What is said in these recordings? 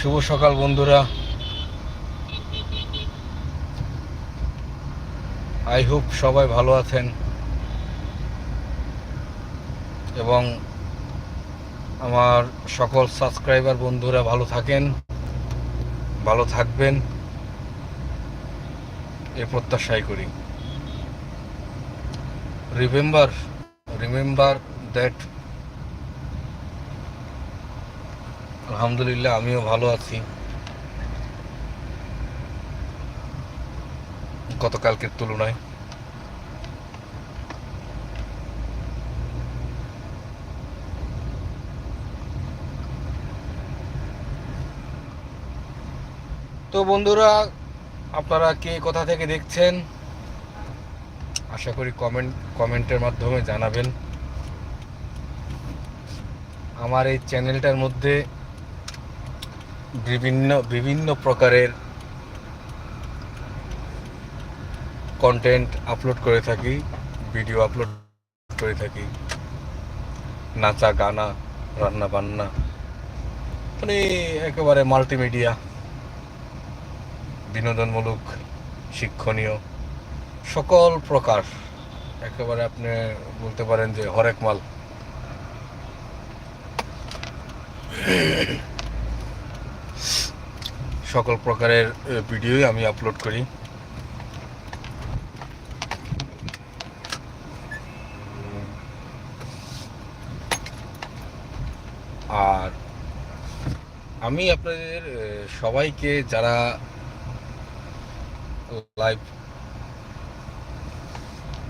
শুভ সকাল, বন্ধুরা। I hope সবাই ভালো আছেন এবং আমার সকল সাবস্ক্রাইবার বন্ধুরা ভালো থাকেন, ভালো থাকবেন এ প্রত্যাশাই করি। রিমেম্বার রিমেম্বার দ্যাট আলহামদুলিল্লাহ, আমিও ভালো আছি। গতকালকের তুলনায়। তো বন্ধুরা, আপনারা কে কোথা থেকে দেখছেন? আশা করি কমেন্ট কমেন্টের মাধ্যমে জানাবেন। আমার এই চ্যানেলটার মধ্যে বিভিন্ন বিভিন্ন প্রকারের কন্টেন্ট আপলোড করে থাকি ভিডিও আপলোড করে থাকি। নাচা, গানা, রান্না বান্না মানে একেবারে মাল্টিমিডিয়া বিনোদনমূলক, শিক্ষণীয়, সকল প্রকার। একেবারে আপনি বলতে পারেন যে হরেক মাল। সকল প্রকারের ভিডিওই আমি আপলোড করি। আর আমি আপনাদের সবাইকে যারা লাইভ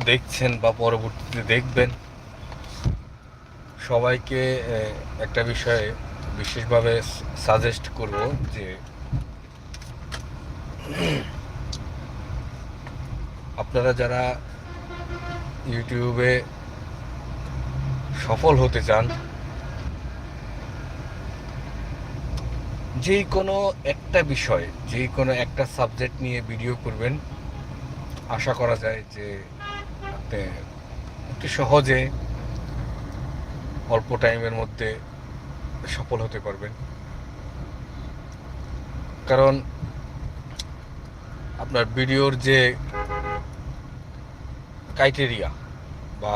দেখছেন বা পরবর্তীতে দেখবেন, সবাইকে একটা বিষয়ে বিশেষভাবে সাজেস্ট করব যে আপনারা যারা ইউটিউবে সফল হতে চান যে কোনো একটা বিষয় যে কোনো একটা সাবজেক্ট নিয়ে ভিডিও করবেন, আশা করা যায় যে আপনি একটু সহজে অল্প টাইমের মধ্যে সফল হতে পারবেন। কারণ আপনার ভিডিওর যে ক্রাইটেরিয়া বা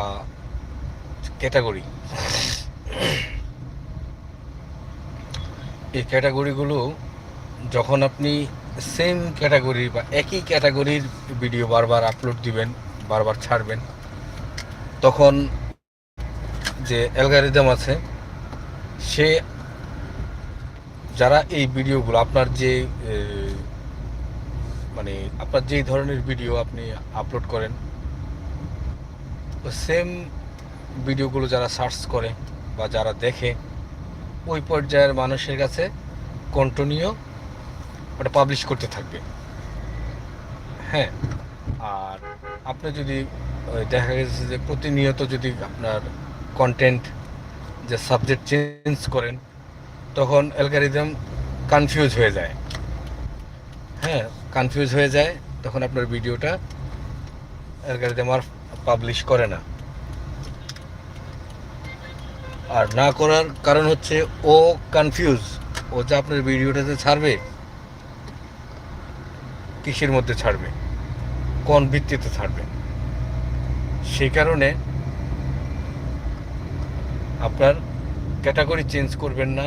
ক্যাটাগরি এই ক্যাটাগরিগুলো যখন আপনি সেম ক্যাটাগরি বা একই ক্যাটাগরির ভিডিও বারবার আপলোড দিবেন, বারবার ছাড়বেন, তখন যে অ্যালগারিদম আছে, সে যারা এই ভিডিওগুলো আপনার যে মানে আপনার যেই ধরনের ভিডিও আপনি আপলোড করেন সেম ভিডিওগুলো যারা সার্চ করে বা যারা দেখে, ওই পর্যায়ের মানুষের কাছে কন্টিনিউ ওটা পাবলিশ করতে থাকবে। হ্যাঁ আর আপনি যদি দেখা গেছে যে প্রতিনিয়ত যদি আপনার কন্টেন্ট যে সাবজেক্ট চেঞ্জ করেন, তখন অ্যালগারিদম কনফিউজ হয়ে যায়। হ্যাঁ কনফিউজ হয়ে যায়, তখন আপনার ভিডিওটা অ্যালগারিদম আর পাবলিশ করে না। আর না করার কারণ হচ্ছে ও কনফিউজ ও যে আপনার ভিডিওটাতে ছাড়বে, কিসের মধ্যে ছাড়বে, কোন ভিত্তিতে ছাড়বে। সেই কারণে আপনার ক্যাটাগরি চেঞ্জ করবেন না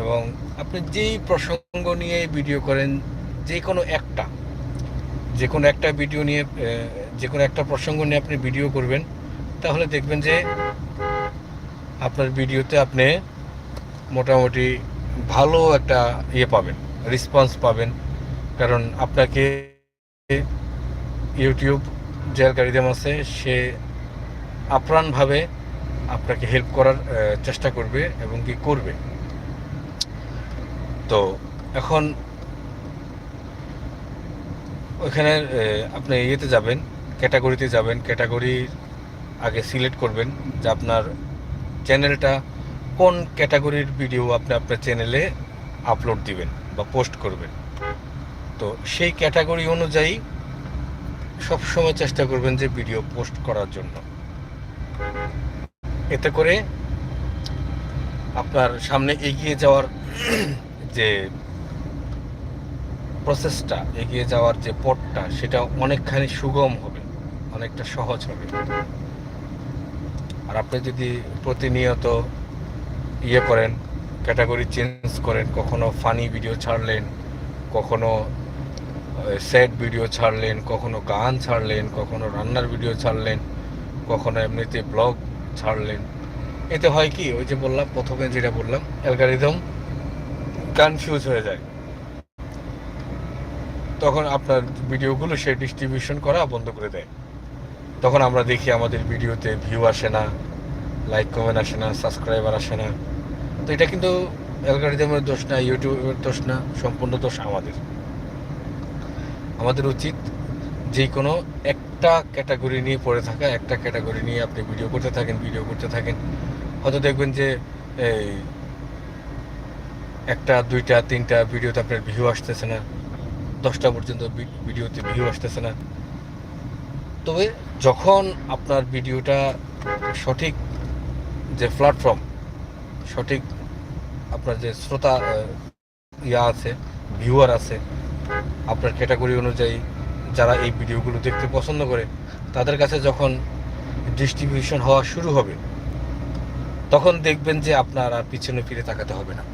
এবং আপনি যেই প্রসঙ্গ নিয়ে ভিডিও করেন যে কোনো একটা যে কোনো একটা ভিডিও নিয়ে যে কোনো একটা প্রসঙ্গ নিয়ে আপনি ভিডিও করবেন, তাহলে দেখবেন যে আপনার ভিডিওতে আপনি মোটামুটি ভালো একটা ইয়ে পাবেন রেসপন্স পাবেন। কারণ আপনাকে ইউটিউব যে অ্যালগারিদম আছে, সে আপ্রাণভাবে আপনাকে হেল্প করার চেষ্টা করবে এবং কি করবে। তো এখন ওইখানে আপনি ইয়েতে যাবেন, ক্যাটাগরিতে যাবেন ক্যাটাগরির আগে সিলেক্ট করবেন যে আপনার চ্যানেলটা কোন ক্যাটাগরির ভিডিও আপনি আপনার চ্যানেলে আপলোড দিবেন বা পোস্ট করবেন। তো সেই ক্যাটাগরি অনুযায়ী সবসময় চেষ্টা করবেন যে ভিডিও পোস্ট করার জন্য। এতে করে আপনার সামনে এগিয়ে যাওয়ার যে প্রসেসটা, এগিয়ে যাওয়ার যে পথটা, সেটা অনেকখানি সুগম হবে, অনেকটা সহজ হবে। আর আপনি যদি প্রতিনিয়ত ইয়ে করেন, ক্যাটাগরি চেঞ্জ করেন, কখনো ফানি ভিডিও ছাড়লেন, কখনো স্যাড ভিডিও ছাড়লেন, কখনো গান ছাড়লেন, কখনো রান্নার ভিডিও ছাড়লেন, কখনো এমনিতে ব্লগ ছাড়লেন, এতে হয় কি, ওই যে বললাম, প্রথমে যেটা বললাম, অ্যালগারিদম কনফিউজ হয়ে যায়। তখন আপনার ভিডিওগুলো সে ডিস্ট্রিবিউশন করা বন্ধ করে দেয়। তখন আমরা দেখি আমাদের ভিডিওতে ভিউ আসে না লাইক কমেন্ট আসে না সাবস্ক্রাইবার আসে না। তো এটা কিন্তু অ্যালগারিদমের দোষ না ইউটিউবের দোষ না, সম্পূর্ণ দোষ আমাদের। আমাদের উচিত যে কোনো একটা ক্যাটাগরি নিয়ে পড়ে থাকা, একটা ক্যাটাগরি নিয়ে আপনি ভিডিও করতে থাকেন ভিডিও করতে থাকেন। হয়তো দেখবেন যে একটা, দুইটা, তিনটা ভিডিওতে আপনার ভিউ আসতেছে না। দশটা পর্যন্ত ভিডিওতে ভিউ আসতেছে না। তবে যখন আপনার ভিডিওটা সঠিক যে প্ল্যাটফর্ম সঠিক আপনার যে শ্রোতা ইয়া আছে ভিউয়ার আছে, আপনার ক্যাটাগরি অনুযায়ী যারা এই ভিডিওগুলো দেখতে পছন্দ করে, তাদের কাছে যখন ডিস্ট্রিবিউশন হওয়া শুরু হবে, তখন দেখবেন যে আপনার আর পিছনে ফিরে তাকাতে হবে না।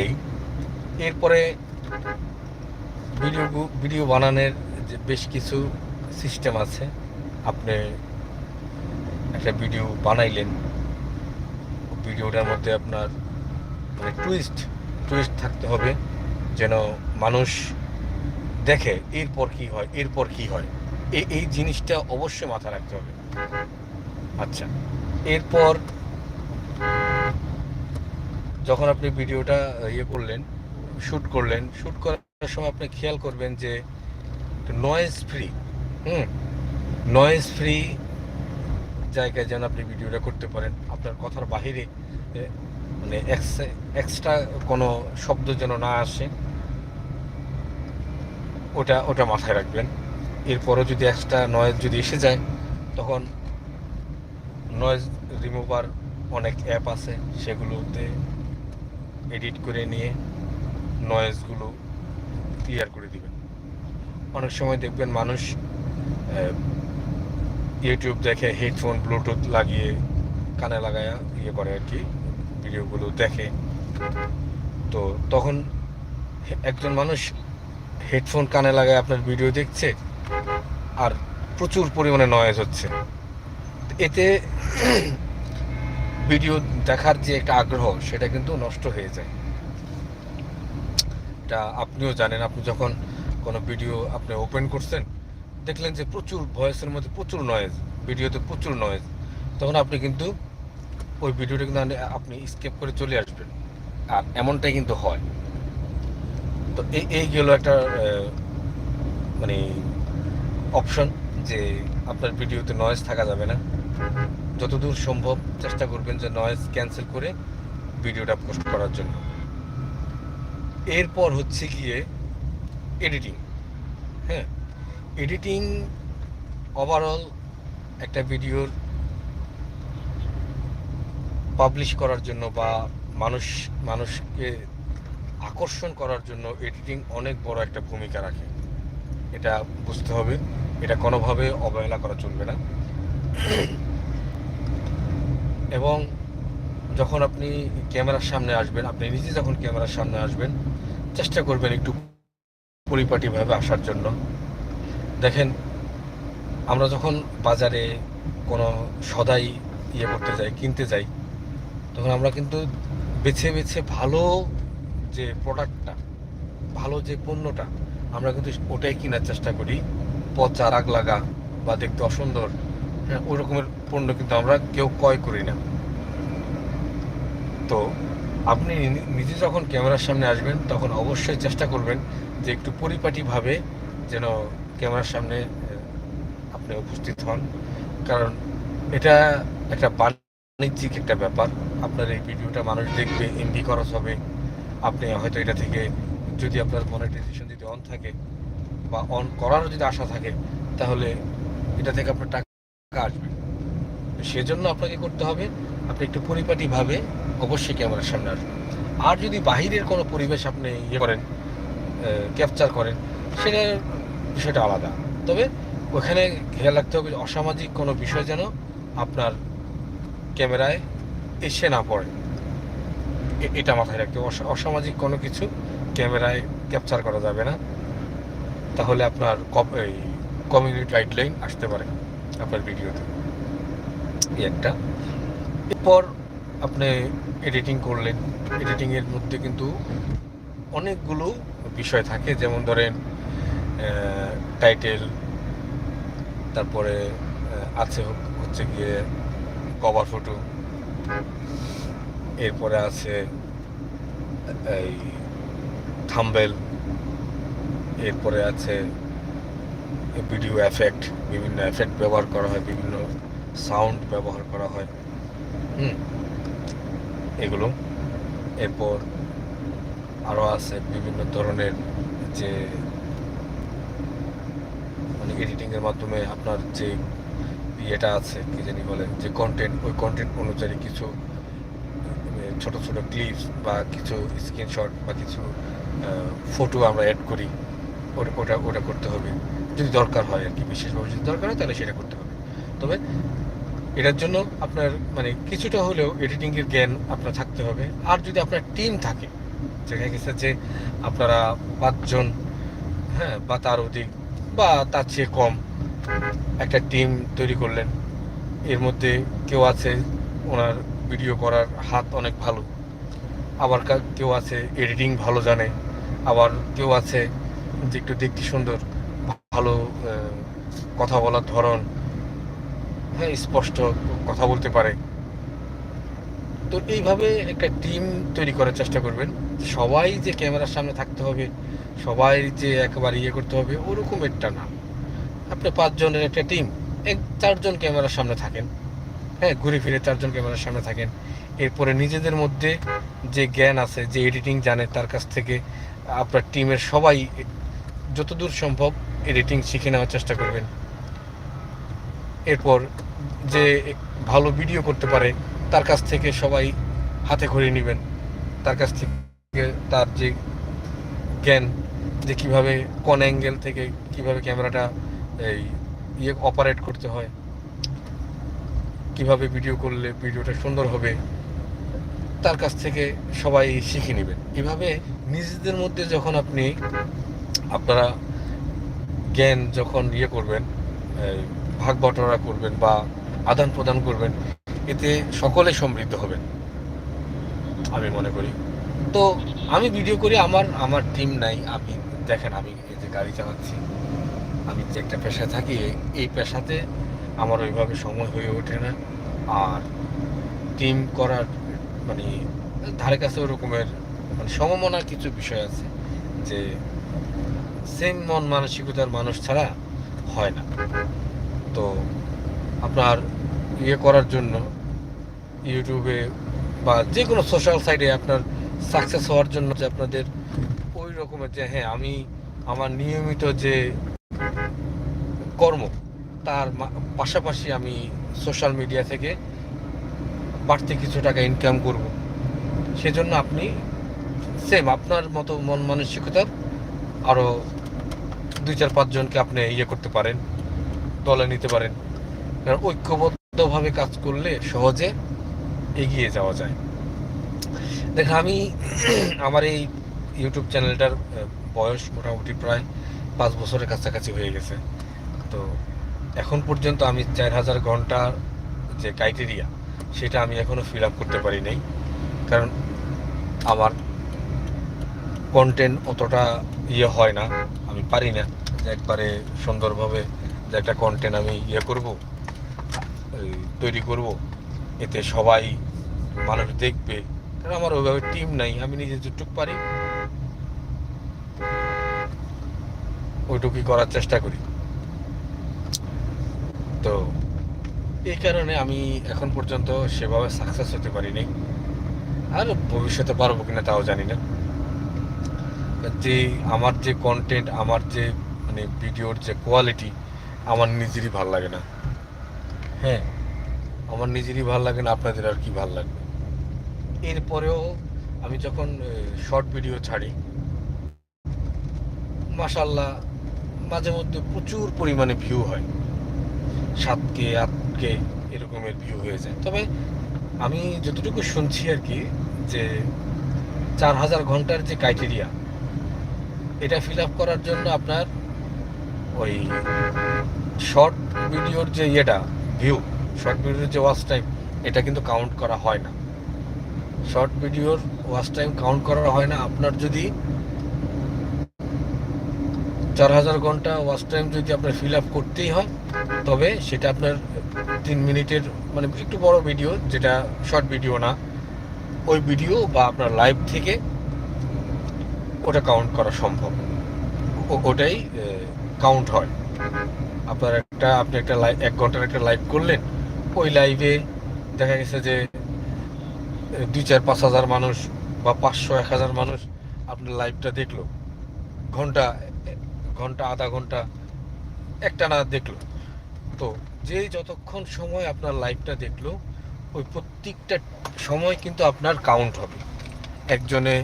এই এরপরে ভিডিও ভিডিও বানানোর যে বেশ কিছু সিস্টেম আছে। আপনি একটা ভিডিও বানাইলেন। ভিডিওটার মধ্যে আপনার মানে টুইস্ট টুইস্ট থাকতে হবে যেন মানুষ দেখে এরপর কি হয়, এরপর কি হয়। এই এই জিনিসটা অবশ্যই মাথায় রাখতে হবে। আচ্ছা এরপর যখন আপনি ভিডিওটা ইয়ে করলেন শ্যুট করলেন। শ্যুট করার সময় আপনি খেয়াল করবেন যে নয়েজ ফ্রি হুম? নয়েজ ফ্রি জায়গায় যেন আপনি ভিডিওটা করতে পারেন। আপনার কথার বাহিরে মানে এক্সট্রা কোনো শব্দ যেন না আসে, ওটা ওটা মাথায় রাখবেন। এরপরও যদি এক্সট্রা নয়েজ যদি এসে যায়, তখন নয়েজ রিমুভার অনেক অ্যাপ আছে, সেগুলোতে এডিট করে নিয়ে নয়েজগুলো ক্লিয়ার করে দিবেন। অনেক সময় দেখবেন মানুষ ইউটিউব দেখে হেডফোন ব্লুটুথ লাগিয়ে কানে লাগায়া ইয়ে করে আর কি ভিডিওগুলো দেখে। তো তখন একজন মানুষ হেডফোন কানে লাগায় আপনার ভিডিও দেখছে আর প্রচুর পরিমাণে নয়েজ হচ্ছে। এতে ভিডিও দেখার যে একটা আগ্রহ, সেটা কিন্তু নষ্ট হয়ে যায়। এটা আপনিও জানেন, আপনি যখন কোনো ভিডিও আপনি ওপেন করছেন, দেখলেন যে প্রচুর ভয়েসের মধ্যে প্রচুর নয়েজ ভিডিওতে প্রচুর নয়েজ তখন আপনি কিন্তু ওই ভিডিওটা কিন্তু আপনি স্কেপ করে চলে আসবেন। আর এমনটাই কিন্তু হয়। তো এই এই গেল একটা মানে অপশন যে আপনার ভিডিওতে নয়েজ থাকা যাবে না। যতদূর সম্ভব চেষ্টা করবেন যে নয়েজ ক্যান্সেল করে ভিডিওটা পোস্ট করার জন্য। এরপর হচ্ছে গিয়ে এডিটিং হ্যাঁ এডিটিং ওভারঅল একটা ভিডিওর পাবলিশ করার জন্য বা মানুষ, মানুষকে আকর্ষণ করার জন্য এডিটিং অনেক বড় একটা ভূমিকা রাখে। এটা বুঝতে হবে, এটা কোনোভাবে অবহেলা করা চলবে না। এবং যখন আপনি ক্যামেরার সামনে আসবেন, আপনি নিজে যখন ক্যামেরার সামনে আসবেন চেষ্টা করবেন একটু পরিপাটিভাবে আসার জন্য। দেখেন, আমরা যখন বাজারে কোনো সদাই ইয়ে করতে যাই, কিনতে যাই, তখন আমরা কিন্তু বেছে বেছে ভালো যে প্রোডাক্টটা, ভালো যে পণ্যটা, আমরা কিন্তু ওটাই কেনার চেষ্টা করি। পচা, রাগ লাগা বা দেখতে অসুন্দর হ্যাঁ ওই রকমের পণ্য কিন্তু আমরা কেউ ক্রয় করি না। তো আপনি নিজে যখন ক্যামেরার সামনে আসবেন, তখন অবশ্যই চেষ্টা করবেন যে একটু পরিপাটিভাবে যেন ক্যামেরার সামনে আপনি উপস্থিত হন। কারণ এটা একটা বাণিজ্যিক একটা ব্যাপার। আপনার এই ভিডিওটা মানুষ দেখবে, এমবি খরচ হবে। আপনি হয়তো এটা থেকে যদি আপনার মনিটাইজেশন যদি অন থাকে বা অন করারও যদি আশা থাকে, তাহলে এটা থেকে আপনার টাকা আসবে। সেজন্য আপনাকে করতে হবে, আপনি একটু পরিপাটিভাবে অবশ্যই ক্যামেরার সামনে আসবেন আর যদি বাহিরের কোনো পরিবেশ আপনি ইয়ে করেন ক্যাপচার করেন, সেটা বিষয়টা আলাদা। তবে ওখানে খেয়াল রাখতে হবে অসামাজিক কোনো বিষয় যেন আপনার ক্যামেরায় এসে না পড়ে। এটা মাথায় রাখতে অসামাজিক কোনো কিছু ক্যামেরায় ক্যাপচার করা যাবে না। তাহলে আপনার এই কমিউনিটি গাইডলাইন আসতে পারে আপনার ভিডিওতে। একটা। এরপর আপনি এডিটিং করলেন। এডিটিংয়ের মধ্যে কিন্তু অনেকগুলো বিষয় থাকে। যেমন ধরেন টাইটেল তারপরে আছে হচ্ছে গিয়ে কভার ফটো এরপরে আছে এই থাম্বেল এরপরে আছে ভিডিও এফেক্ট বিভিন্ন এফেক্ট ব্যবহার করা হয়, বিভিন্ন সাউন্ড ব্যবহার করা হয়। হুম? এগুলো। এরপর আরও আছে বিভিন্ন ধরনের যে মানে এডিটিংয়ের মাধ্যমে আপনার যে ইয়েটা আছে, কি জানি বলে, যে কন্টেন্ট ওই কন্টেন্ট অনুযায়ী কিছু মানে ছোট ছোট ক্লিপস বা কিছু স্ক্রিনশট বা কিছু ফটো আমরা অ্যাড করি, ওটা ওটা ওটা করতে হবে। যদি দরকার হয় আর কি, বিশেষভাবে যদি দরকার হয় তাহলে সেটা করতে হবে। তবে এটার জন্য আপনার মানে কিছুটা হলেও এডিটিংয়ের জ্ঞান আপনার থাকতে হবে। আর যদি আপনার টিম থাকে, দেখা গেছে যে আপনারা পাঁচজন হ্যাঁ বা তার অধিক, বা তার চেয়ে কম একটা টিম তৈরি করলেন, এর মধ্যে কেউ আছে ওনার ভিডিও করার হাত অনেক ভালো, আবার কেউ আছে এডিটিং ভালো জানে, আবার কেউ আছে যে একটু দেখতে সুন্দর, ভালো কথা বলার ধরন হ্যাঁ স্পষ্ট কথা বলতে পারে। তো এইভাবে একটা টিম তৈরি করার চেষ্টা করবেন। সবাই যে ক্যামেরার সামনে থাকতে হবে, সবাই যে একবার ইয়ে করতে হবে, ওরকম একটা না। আপনি পাঁচজনের একটা টিম এক চারজন ক্যামেরার সামনে থাকেন। হ্যাঁ ঘুরে ফিরে চারজন ক্যামেরার সামনে থাকেন। এরপরে নিজেদের মধ্যে যে জ্ঞান আছে, যে এডিটিং জানে, তার কাছ থেকে আপনার টিমের সবাই যতদূর সম্ভব এডিটিং শিখে নেওয়ার চেষ্টা করবেন। এরপর যে ভালো ভিডিও করতে পারে, তার কাছ থেকে সবাই হাতে খড়ি নেবেন। তার কাছ থেকে তার যে জ্ঞান, যে কীভাবে কোন অ্যাঙ্গেল থেকে কীভাবে ক্যামেরাটা এই ইয়ে অপারেট করতে হয়, কীভাবে ভিডিও করলে ভিডিওটা সুন্দর হবে, তার কাছ থেকে সবাই শিখে নেবেন। এভাবে নিজেদের মধ্যে যখন আপনি আপনারা জ্ঞান যখন ইয়ে করবেন ভাগ বটরা করবেন বা আদান প্রদান করবেন, এতে সকলে সমৃদ্ধ হবেন, আমি মনে করি। তো আমি ভিডিও করি, আমার আমার টিম নাই, আমি, দেখেন আমি এই যে গাড়ি চালাচ্ছি, আমি যে একটা পেশায় থাকি, এই- এই পেশাতে আমার ওইভাবে সময় হয়ে ওঠে না। আর টিম করার মানে ধারে কাছে ওরকমের মানে সমমনার কিছু বিষয় আছে যে সেম মন মানসিকতার মানুষ ছাড়া হয় না। তো আপনার ইয়ে করার জন্য ইউটিউবে বা যে কোনো সোশ্যাল সাইটে আপনার সাকসেস হওয়ার জন্য যে আপনাদের ওই রকমের যে হ্যাঁ আমি আমার নিয়মিত যে কর্ম, তার পাশাপাশি আমি সোশ্যাল মিডিয়া থেকে বাড়তি কিছু টাকা ইনকাম করব। সেজন্য আপনি সেম আপনার মতো মন মানসিকতার আরও দুই চার পাঁচজনকে আপনি ইয়ে করতে পারেন। দলে নিতে পারেন। কারণ ঐক্যবদ্ধভাবে কাজ করলে সহজে এগিয়ে যাওয়া যায়। দেখেন, আমি আমার এই ইউটিউব চ্যানেলটার বয়স মোটামুটি প্রায় পাঁচ বছরের কাছাকাছি হয়ে গেছে। তো এখন পর্যন্ত আমি চার হাজার ঘণ্টার যে ক্রাইটেরিয়া সেটা আমি এখনও ফিল আপ করতে পারি নাই। কারণ আমার কন্টেন্ট অতটা ইয়ে হয় না। আমি পারি না একবারে সুন্দরভাবে যে একটা কন্টেন্ট আমি ইয়ে করব তৈরি করব। এতে সবাই মানুষ দেখবে। কারণ আমার ওইভাবে টিম নাই, আমি নিজে যেটুক পারি, ওইটুকুই করার চেষ্টা করি। তো এই কারণে আমি এখন পর্যন্ত সেভাবে সাকসেস হতে পারিনি। আর ভবিষ্যতে পারব কিনা তাও জানি না। যে আমার যে কন্টেন্ট আমার যে মানে ভিডিওর যে কোয়ালিটি আমার নিজেরই ভালো লাগে না। হ্যাঁ আমার নিজেরই ভালো লাগে না, আপনাদের আর কি ভালো লাগবে? এরপরেও আমি যখন শর্ট ভিডিও ছাড়ি মাশাল্লাহ মাঝে মধ্যে প্রচুর পরিমাণে ভিউ হয়। সাতকে, আটকে এরকমের ভিউ হয়ে যায়। তবে আমি যতটুকু শুনছি আর কি, যে চার হাজার ঘণ্টার যে ক্রাইটেরিয়া এটা ফিল আপ করার জন্য আপনার ওই শর্ট ভিডিওর যে ইয়েটা ভিউ শর্ট ভিডিওর যে ওয়াচ টাইম এটা কিন্তু কাউন্ট করা হয় না। শর্ট ভিডিওর ওয়াচ টাইম কাউন্ট করা হয় না। আপনার যদি চার হাজার ঘণ্টা ওয়াচ টাইম যদি আপনার ফিল আপ করতেই হয়, তবে সেটা আপনার তিন মিনিটের মানে একটু বড় ভিডিও যেটা শর্ট ভিডিও না, ওই ভিডিও বা আপনার লাইভ থেকে ওটা কাউন্ট করা সম্ভব। ওটাই কাউন্ট হয়। আপনার একটা, আপনি একটা লাইভ এক ঘণ্টার একটা লাইভ করলেন, ওই লাইভে দেখা গেছে যে, দুই চার পাঁচ হাজার মানুষ বা পাঁচশো এক হাজার মানুষ আপনার লাইভটা দেখল। ঘণ্টা ঘণ্টা, আধা ঘণ্টা একটা না দেখল। তো যে যতক্ষণ সময় আপনার লাইভটা দেখল, ওই প্রত্যেকটা সময় কিন্তু আপনার কাউন্ট হবে। একজনে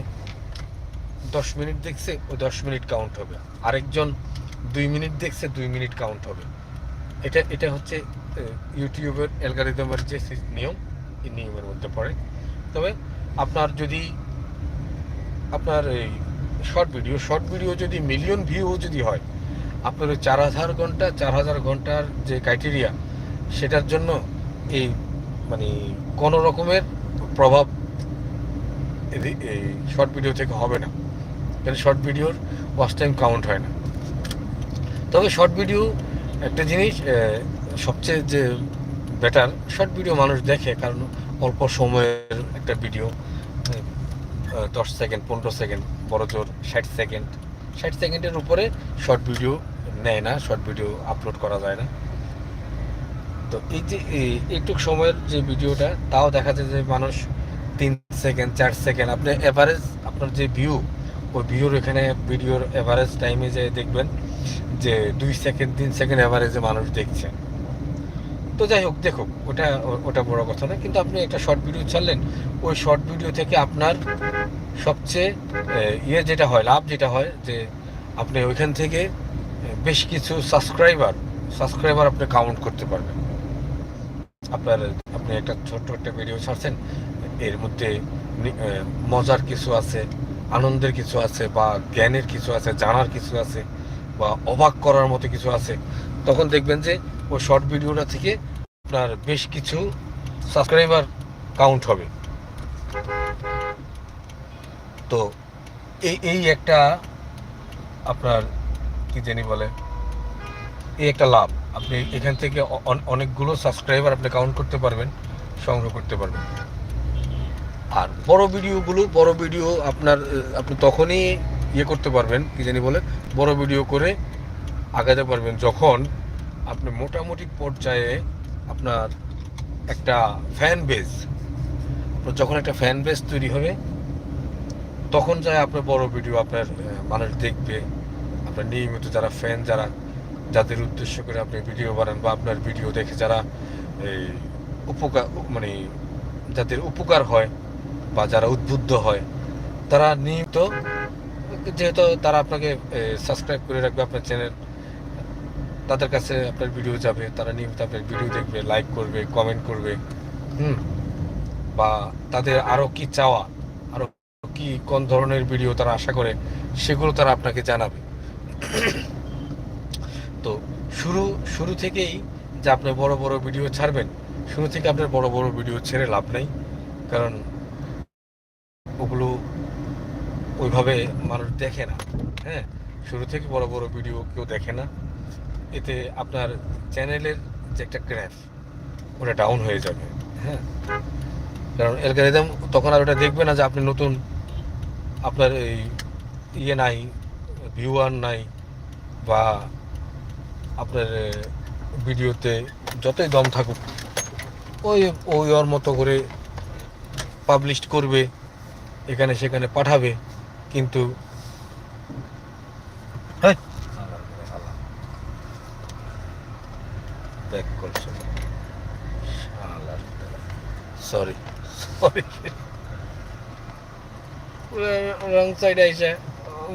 দশ মিনিট দেখছে, ওই দশ মিনিট কাউন্ট হবে। আরেকজন দুই মিনিট দেখছে, দুই মিনিট কাউন্ট হবে। এটা এটা হচ্ছে ইউটিউবের অ্যালগারিদমের যে নিয়ম, এই নিয়মের মধ্যে পড়ে। তবে আপনার যদি, আপনার এই শর্ট ভিডিও শর্ট ভিডিও যদি মিলিয়ন ভিউ যদি হয়, আপনার ওই চার হাজার ঘণ্টা, চার হাজার ঘণ্টার যে ক্রাইটেরিয়া সেটার জন্য এই মানে কোনো রকমের প্রভাব এই শর্ট ভিডিও থেকে হবে না। কারণ শর্ট ভিডিওর ওয়াচ টাইম কাউন্ট হয় না। তবে শর্ট ভিডিও একটা জিনিস সবচেয়ে যে বেটার শর্ট ভিডিও মানুষ দেখে, কারণ অল্প সময়ের একটা ভিডিও দশ সেকেন্ড পনেরো সেকেন্ড বড় জোর ষাট সেকেন্ড ষাট সেকেন্ডের উপরে শর্ট ভিডিও নেয় না শর্ট ভিডিও আপলোড করা যায় না। তো এই যে এইটুক সময়ের যে ভিডিওটা তাও দেখা যায় যে মানুষ তিন সেকেন্ড চার সেকেন্ড আপনি এভারেজ আপনার যে ভিউ ওই ভিউর এখানে ভিডিওর এভারেজ টাইমে যে দেখবেন যে দুই সেকেন্ড তিন সেকেন্ড এভারেজে মানুষ দেখছে। তো যাই হোক দেখুক ওটা ওটা বড় কথা না, কিন্তু আপনি একটা শর্ট ভিডিও ছাড়লেন, ওই শর্ট ভিডিও থেকে আপনার সবচেয়ে ইয়ে যেটা হয়, লাভ যেটা হয়, যে আপনি ওইখান থেকে বেশ কিছু সাবস্ক্রাইবার সাবস্ক্রাইবার আপনি কাউন্ট করতে পারবেন। আপনার, আপনি একটা ছোট্ট একটা ভিডিও ছাড়ছেন, এর মধ্যে মজার কিছু আছে, আনন্দের কিছু আছে, বা জ্ঞানের কিছু আছে, জানার কিছু আছে বা অবাক করার মতো কিছু আছে, তখন দেখবেন যে ওই শর্ট ভিডিওটা থেকে আপনার বেশ কিছু সাবস্ক্রাইবার কাউন্ট হবে। তো এই এই একটা আপনার কি জানি বলে, এই একটা লাভ। আপনি এখান থেকে অনেকগুলো সাবস্ক্রাইবার আপনি কাউন্ট করতে পারবেন, সংগ্রহ করতে পারবেন। আর বড় ভিডিওগুলো বড় ভিডিও আপনার আপনি তখনই ইয়ে করতে পারবেন, কি জানি বলে, বড় ভিডিও করে আগাতে পারবেন। যখন আপনি মোটামুটি পর্যায়ে আপনার একটা ফ্যান বেজ যখন একটা ফ্যান বেজ তৈরি হবে, তখন যায় আপনার বড় ভিডিও আপনার মানুষ দেখবে। আপনার নিয়মিত যারা ফ্যান যারা, যাদের উদ্দেশ্য করে আপনি ভিডিও বানান বা আপনার ভিডিও দেখে যারা এই উপকার মানে যাদের উপকার হয় বা যারা উদ্বুদ্ধ হয়, তারা নিয়মিত যেহেতু তারা আপনাকে সাবস্ক্রাইব করে রাখবে আপনার চ্যানেল তাদের কাছে আপনার ভিডিও যাবে তারা নিয়মিত আপনার ভিডিও দেখবে লাইক করবে কমেন্ট করবে হুম বা তাদের আরও কি চাওয়া আরও কি কোন ধরনের ভিডিও তারা আশা করে সেগুলো তারা আপনাকে জানাবে। তো শুরু শুরু থেকেই যে আপনি বড় বড় ভিডিও ছাড়বেন শুরু থেকে আপনার বড় বড় ভিডিও ছেড়ে লাভ নেই কারণ ওগুলো ওইভাবে মানুষ দেখে না। হ্যাঁ শুরু থেকে বড় বড় ভিডিও কেউ দেখে না। এতে আপনার চ্যানেলের যে একটা গ্রাফ ওটা ডাউন হয়ে যাবে। হ্যাঁ কারণ অ্যালগোরিদম তখন আর ওটা দেখবে না যে আপনি নতুন, আপনার এই ইয়ে নাই ভিউয়ার নাই, বা আপনার ভিডিওতে যতই দম থাকুক, ওই ওই ওর মতো করে পাবলিশ করবে, এখানে সেখানে পাঠাবে। কিন্তু সরি সরি রং সাইডে আইসে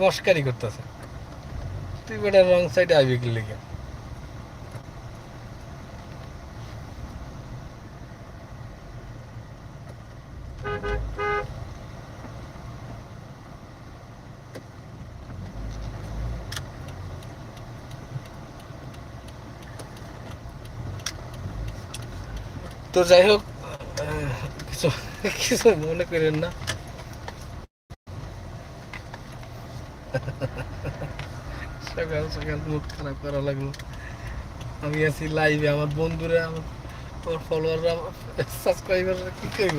মস্কারি করতেছে। তুই বেটা রং সাইডে আইবি কি লেগে? তো যাই হোক কিছু কিছু মনে করেন না। সকাল সকাল মুখ খারাপ করা লাগল। আমি আছি লাইভে আমার বন্ধুরা, আমার ওর ফলোয়াররা সাবস্ক্রাইবাররা কি করব?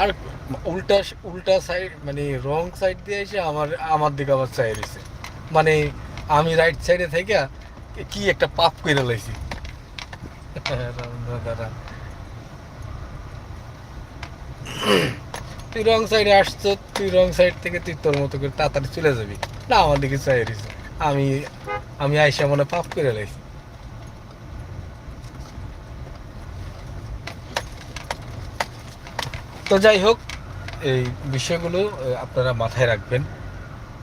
আর উল্টা উল্টা সাইড মানে রং সাইড দিয়ে এসে আমার আমার দিকে আবার চাই মানে আমি রাইট সাইডে থেকে কি একটা পাপ করে লাইছি। তুই রং সাইডে আসছ, তুই রং সাইড থেকে তুই তোর মতো করে তাড়াতাড়ি চলে যাবি। না, আমার দিকে চাই আমি আমি আইসা মনে পাপ করে লাইছি। তো যাই হোক, এই বিষয়গুলো আপনারা মাথায় রাখবেন।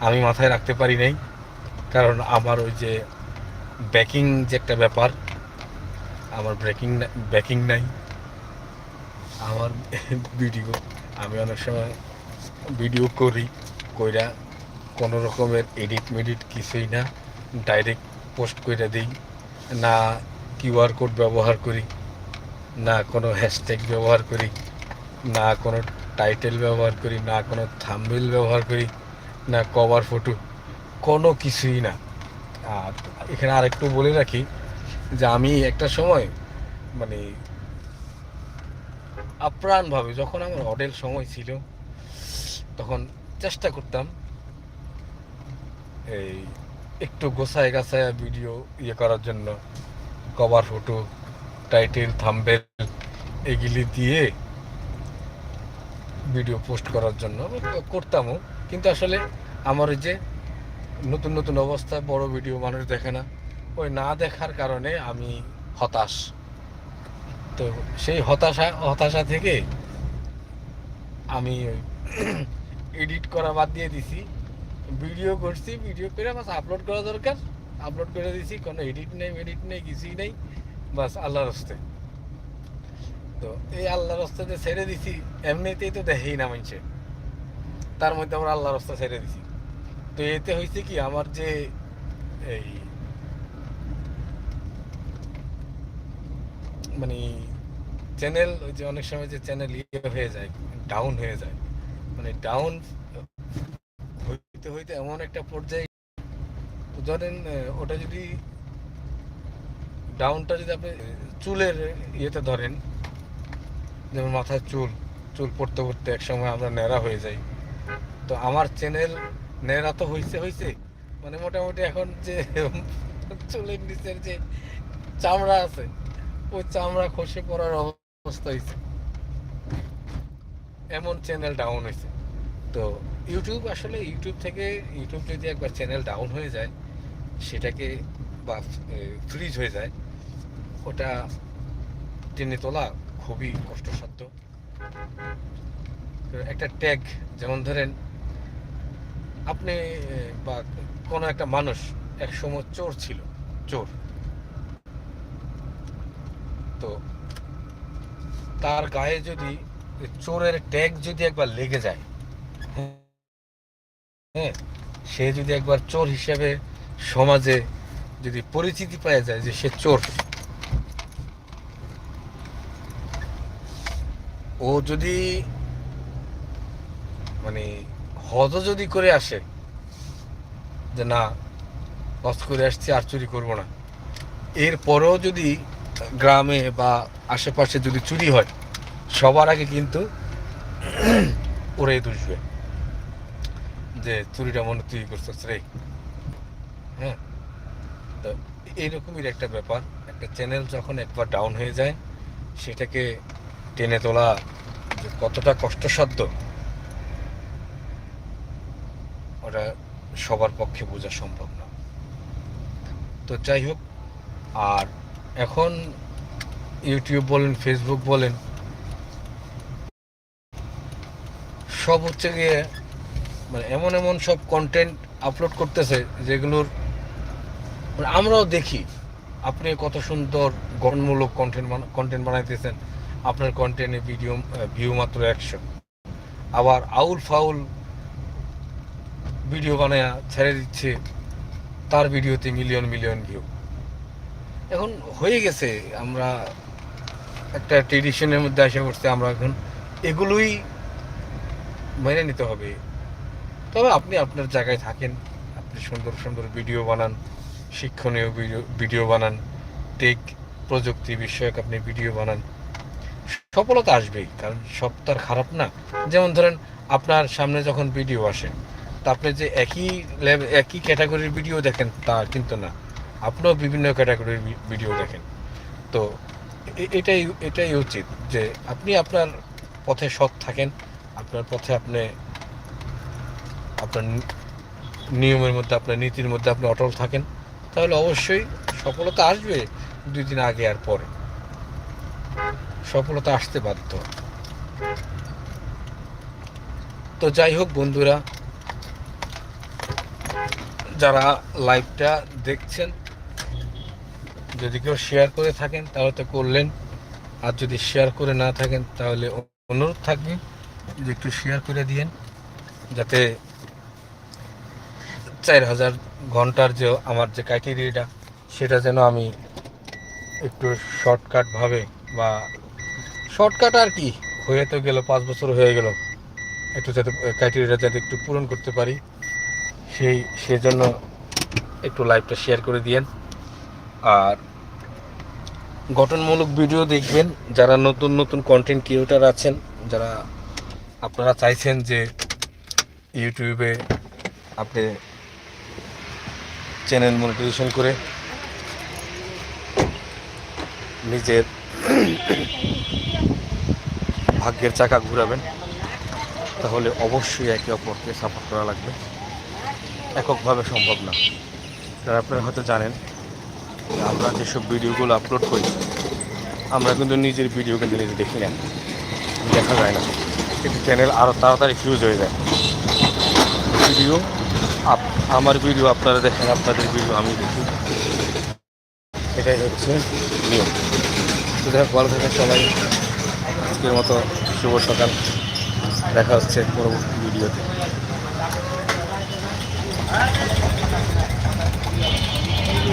আমি মাথায় রাখতে পারি নাই, কারণ আমার ওই যে ব্যাকিং যে একটা ব্যাপার, আমার ব্রেকিং ব্যাকিং নাই। আমার ভিডিও, আমি অনেক সময় ভিডিও করি, কইরা কোনো রকমের এডিট মেডিট কিছুই না, ডাইরেক্ট পোস্ট কইরা দিই, না কিউআর কোড ব্যবহার করি, না কোনো হ্যাশট্যাগ ব্যবহার করি, না কোনো টাইটেল ব্যবহার করি, না কোনো থাম্বেল ব্যবহার করি, না কভার ফটো, কোনো কিছুই না। আর এখানে আরেকটু বলে রাখি যে আমি একটা সময় মানে আপ্রাণভাবে যখন আমার অডেল সময় ছিল, তখন চেষ্টা করতাম এই একটু গোছায় গাছায় ভিডিও ইয়ে করার জন্য। কভার ফটো টাইটেল থাম্বেল এগুলি দিয়ে ভিডিও পোস্ট করার জন্য করতামও। কিন্তু আসলে আমার ওই যে নতুন নতুন অবস্থায় বড় ভিডিও মানুষ দেখে না। ওই না দেখার কারণে আমি হতাশ। তো সেই হতাশা হতাশা থেকে আমি এডিট করা বাদ দিয়ে দিছি। ভিডিও করছি, ভিডিও করে বাস আপলোড করা দরকার। আপলোড করে দিছি, কোনো এডিট নেই এডিট নেই, কিছুই নেই। বাস আল্লাহর হস্তে। তো এই আল্লাহর হস্তে ছেড়ে দিছি। এমনিতেই তো দেখেই না মানছে তার মধ্যে আমরা আল্লাহর হস্তে ছেড়ে দিছি। তো এতে হয়েছে কি, আমার যে এই মানে চ্যানেল ওই যে অনেক সময় যে চ্যানেল ইয়ে হয়ে যায় ডাউন হয়ে যায়। মানে ডাউন হইতে হইতে এমন একটা পর্যায়ে ধরেন ওটা যদি ডাউনটা যদি আপনি চুলের ইয়েতে ধরেন, যেমন মাথায় চুল চুল পড়তে পড়তে এক সময় আমরা ন্যাড়া হয়ে যাই। তো আমার চ্যানেল ন্যাড়া তো হইছে হইছে। মানে মোটামুটি এখন যে চুলের নিচের যে চামড়া আছে, ওই চামড়া খসে পড়ার অবস্থা হয়েছে এমন চ্যানেল ডাউন হয়েছে তো ইউটিউব আসলে ইউটিউব থেকে ইউটিউব যদি একবার চ্যানেল ডাউন হয়ে যায়, সেটাকে বা ফ্রিজ হয়ে যায়, ওটা টেনে তোলা খুবই কষ্টসাধ্য। একটা ট্যাগ যেমন ধরেন আপনি, বা কোনো একটা মানুষ এক সময় চোর ছিল। চোর। তো তার গায়ে যদি চোরের ট্যাগ যদি একবার লেগে যায় হ্যাঁ সে যদি একবার চোর হিসেবে সমাজে যদি পরিচিতি পাওয়া যায় যে সে চোর, ও যদি মানে হজ যদি করে আসে, যে না হজ করে আসছি, আর চুরি করব না। এরপরেও যদি গ্রামে বা আশেপাশে যদি চুরি হয়, সবার আগে কিন্তু ওরে দুষবে যে চুরিটা মনে তুই করছিস রে। হ্যাঁ? তো এইরকমই একটা ব্যাপার। একটা চ্যানেল যখন একবার ডাউন হয়ে যায়, সেটাকে টেনে তোলা কতটা কষ্টসাধ্য ওটা সবার পক্ষে বোঝা সম্ভব না। তো যাই হোক, আর এখন ইউটিউব বলেন ফেসবুক বলেন, সব হচ্ছে গিয়ে মানে এমন এমন সব কন্টেন্ট আপলোড করতেছে যেগুলোর মানে আমরাও দেখি, আপনি কত সুন্দর গঠনমূলক কন্টেন্ট কন্টেন্ট বানাইতেছেন, আপনার কন্টেন্টে ভিডিও ভিউ মাত্র একশো। আবার আউল ফাউল ভিডিও বানায় ছেড়ে দিচ্ছে, তার ভিডিওতে মিলিয়ন মিলিয়ন ভিউ এখন হয়ে গেছে, আমরা একটা ট্রেডিশনের মধ্যে আসা করছে আমরা এখন এগুলোই মেনে নিতে হবে। তবে আপনি আপনার জায়গায় থাকেন, আপনি সুন্দর সুন্দর ভিডিও বানান, শিক্ষণীয় ভিডিও ভিডিও বানান টেক প্রযুক্তি বিষয়ক আপনি ভিডিও বানান। সফলতা আসবেই, কারণ সব তার খারাপ না। যেমন ধরেন, আপনার সামনে যখন ভিডিও আসে আপনি যে একই একই ক্যাটাগরির ভিডিও দেখেন, তা কিন্তু না। আপনিও বিভিন্ন ক্যাটাগরির ভিডিও দেখেন। তো এটাই এটাই উচিত যে আপনি আপনার পথে সৎ থাকেন, আপনার পথে আপনি, আপনার নিয়মের মধ্যে, আপনার নীতির মধ্যে আপনি অটল থাকেন, তাহলে অবশ্যই সফলতা আসবে দুই দিন আগে আর পরে। সফলতা আসতে বাধ্য। তো যাই হোক বন্ধুরা যারা লাইভটা দেখছেন, যদি কেউ শেয়ার করে থাকেন, তাহলে তো করলেন। আর যদি শেয়ার করে না থাকেন, তাহলে অনুরোধ থাকবে যে একটু শেয়ার করে দিয়েন, যাতে চার হাজার ঘণ্টার যে আমার যে ক্রাইটেরিয়াটা সেটা যেন আমি একটু শর্টকাটভাবে বা শর্টকাট আর কি, হয়ে তো গেল, পাঁচ বছর হয়ে গেল। একটু যাতে ক্রাইটেরিয়াটা যাতে একটু পূরণ করতে পারি। সেই, সেজন্য একটু লাইভটা শেয়ার করে দিয়েন। আর গঠনমূলক ভিডিও দেখবেন। যারা নতুন নতুন কন্টেন্ট ক্রিয়েটার আছেন, যারা আপনারা চাইছেন যে ইউটিউবে আপনি চ্যানেল মনিটাইজেশন করে নিজের ভাগ্যের চাকা ঘুরাবেন, তাহলে অবশ্যই একে অপরকে সাপোর্ট করা লাগবে। এককভাবে সম্ভব না। কারণ আপনারা হয়তো জানেন, আমরা যেসব ভিডিওগুলো আপলোড করি, আমরা কিন্তু নিজের ভিডিও কিন্তু নিজে দেখি না। দেখা যায় না। কিন্তু চ্যানেল আরও তাড়াতাড়ি ফিউজ হয়ে যায়। ভিডিও আপ- আমার ভিডিও আপনারা দেখেন, আপনাদের ভিডিও আমি দেখি। এটাই হচ্ছে নিয়ম। তো দেখো ভালো থাকেন সবাই। আজকের মতো শুভ সকাল। দেখা হচ্ছে পরবর্তী ভিডিওতে।